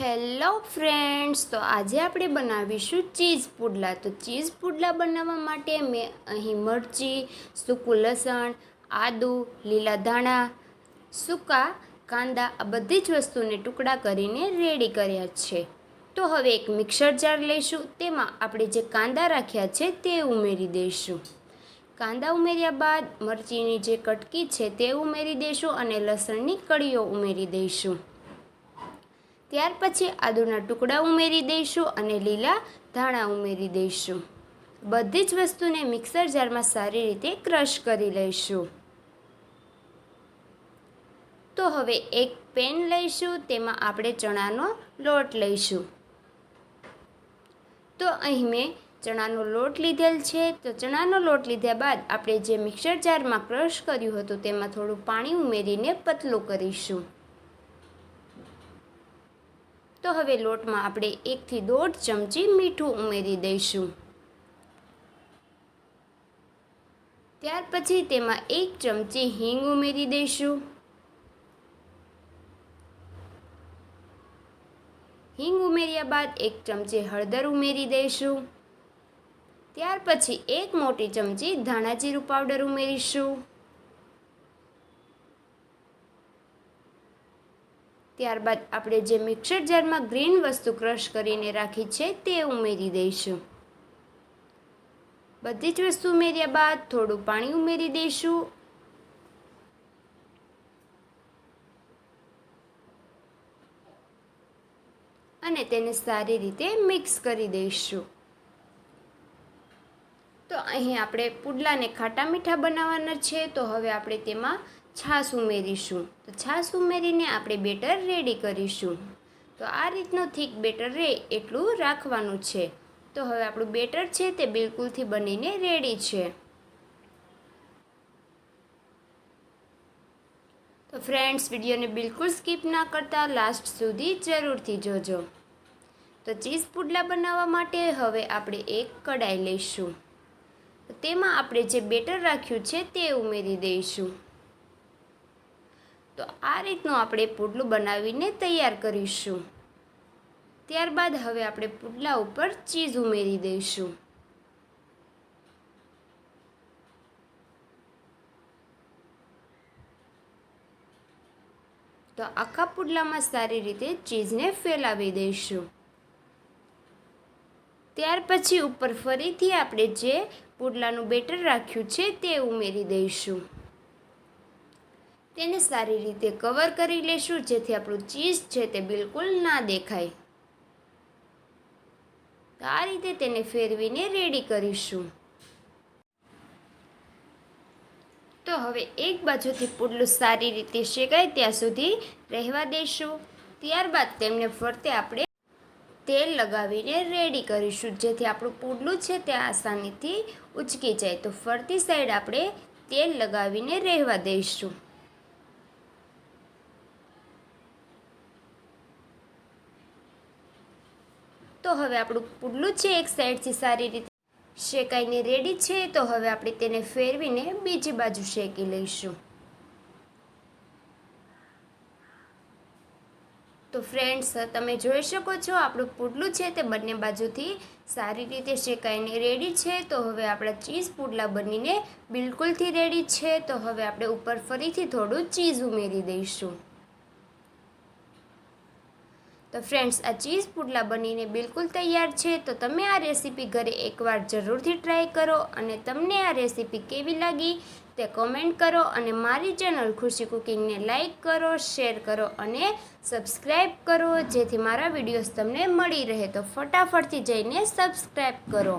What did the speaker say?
Hello friends, તો આજે આપણે બનાવીશું ચીઝ પુડલા. તો ચીઝ પુડલા બનાવવા માટે મેં અહીં મરચી, સૂકું લસણ, આદુ, લીલા ધાણા, સૂકા, કાંદા, આ બધી જ વસ્તુને ટુકડા કરીને રેડી કર્યા છે. તો હવે એક મિક્સર જાર લઈશું, તેમાં આપણે જે કાંદા રાખ્યા છે તે ઉમેરી દઈશું. કાંદા ઉમેર્યા બાદ મરચીની જે કટકી છે તે ઉમેરી દઈશું અને લસણની કળીઓ ઉમેરી દઈશું. ત્યાર પછી આદુના ટુકડા ઉમેરી દઈશું અને લીલા ધાણા ઉમેરી દઈશું. બધી જ વસ્તુને મિક્સર જારમાં સારી રીતે ક્રશ કરી લઈશું. તો હવે એક પેન લઈશું, તેમાં આપણે ચણાનો લોટ લઈશું. તો અહીં મેં ચણાનો લોટ લીધેલ છે. તો ચણાનો લોટ લીધા બાદ આપણે જે મિક્સર જારમાં ક્રશ કર્યું હતું, તેમાં થોડું પાણી ઉમેરીને પતલું કરીશું. તો હવે લોટમાં આપણે એકથી દોઢ ચમચી મીઠું ઉમેરી દઈશું. ત્યાર પછી તેમાં એક ચમચી હિંગ ઉમેરી દઈશું. હિંગ ઉમેર્યા બાદ એક ચમચી હળદર ઉમેરી દઈશું. ત્યાર પછી એક મોટી ચમચી ધાણા જીરું પાવડર ઉમેરીશું. ત્યારબાદ આપણે જે મિક્સર જારમાં ગ્રીન વસ્તુ ક્રશ કરીને રાખી છે તે ઉમેરી દઈશું. બધી જ વસ્તુ ઉમેર્યા બાદ થોડું પાણી ઉમેરી દઈશું. અને તેને સારી રીતે મિક્સ કરી દઈશું. તો અહીં આપણે પુડલાને ખાટા મીઠા બનાવવાના છે. તો હવે આપણે તેમાં છાશ ઉમેરીશું. તો છાશ ઉમેરીને આપણે બેટર રેડી કરીશું. તો આ રીતનું થીક બેટર રહે એટલું રાખવાનું છે. તો હવે આપણું બેટર છે તે બિલકુલથી બનીને રેડી છે. તો ફ્રેન્ડ્સ, વિડીયોને બિલકુલ સ્કીપ ના કરતા લાસ્ટ સુધી જરૂરથી જોજો. તો ચીઝ પુડલા બનાવવા માટે હવે આપણે એક કડાઈ લઈશું. તેમાં આપણે જે બેટર રાખ્યું છે તે ઉમેરી દઈશું. તો આ રીતનું આપણે પુડલું બનાવીને તૈયાર કરીશું. ત્યારબાદ હવે આપણે પુડલા ઉપર ચીઝ ઉમેરી દઈશું. તો આખા પુડલામાં સારી રીતે ચીઝને ફેલાવી દઈશું. ત્યાર પછી ઉપર ફરીથી આપણે જે પુડલાનું બેટર રાખ્યું છે તે ઉમેરી દઈશું. તેને સારી રીતે કવર કરી લેશું, જેથી આપણું ચીઝ છે તે બિલકુલ ના દેખાય. આ રીતે તેને ફેરવીને રેડી કરીશું. તો હવે એક બાજુથી પુડલું સારી રીતે શેકાય ત્યાં સુધી રહેવા દઈશું ત્યારબાદ તેમને ફરતે આપણે તેલ લગાવીને રેડી કરીશું, જેથી આપણું પુડલું છે તે આસાનીથી ઉચકી જાય. તો ફરતી સાઈડ આપણે તેલ લગાવીને રહેવા દઈશું. તો હવે આપણું પુડલું છે એક સાઈડથી સારી રીતે શેકાઈને રેડી છે, તો હવે આપણે તેને ફેરવીને બીજી બાજુ શેકી લઈશું. તો ફ્રેન્ડ્સ તમે જોઈ શકો છો આપણું પુડલું છે તે બંને બાજુથી સારી રીતે શેકાઈને રેડી છે, તો હવે આપણા ચીઝ પુડલા બનીને બિલકુલથી રેડી છે, તો હવે આપણે ઉપર ફરીથી થોડું ચીઝ ઉમેરી દઈશું. તો ફ્રેન્ડ્સ આ ચીઝ પુડલા બનીને બિલકુલ તૈયાર છે. તો તમે આ રેસીપી ઘરે એકવાર જરૂરથી ટ્રાય કરો અને તમને આ રેસીપી કેવી લાગી તે કોમેન્ટ કરો અને મારી ચેનલ ખુશી કુકિંગને લાઇક કરો શેર કરો અને સબસ્ક્રાઈબ કરો, જેથી મારા વિડીયોઝ તમને મળી રહે. તો ફટાફટથી જઈને સબસ્ક્રાઈબ કરો.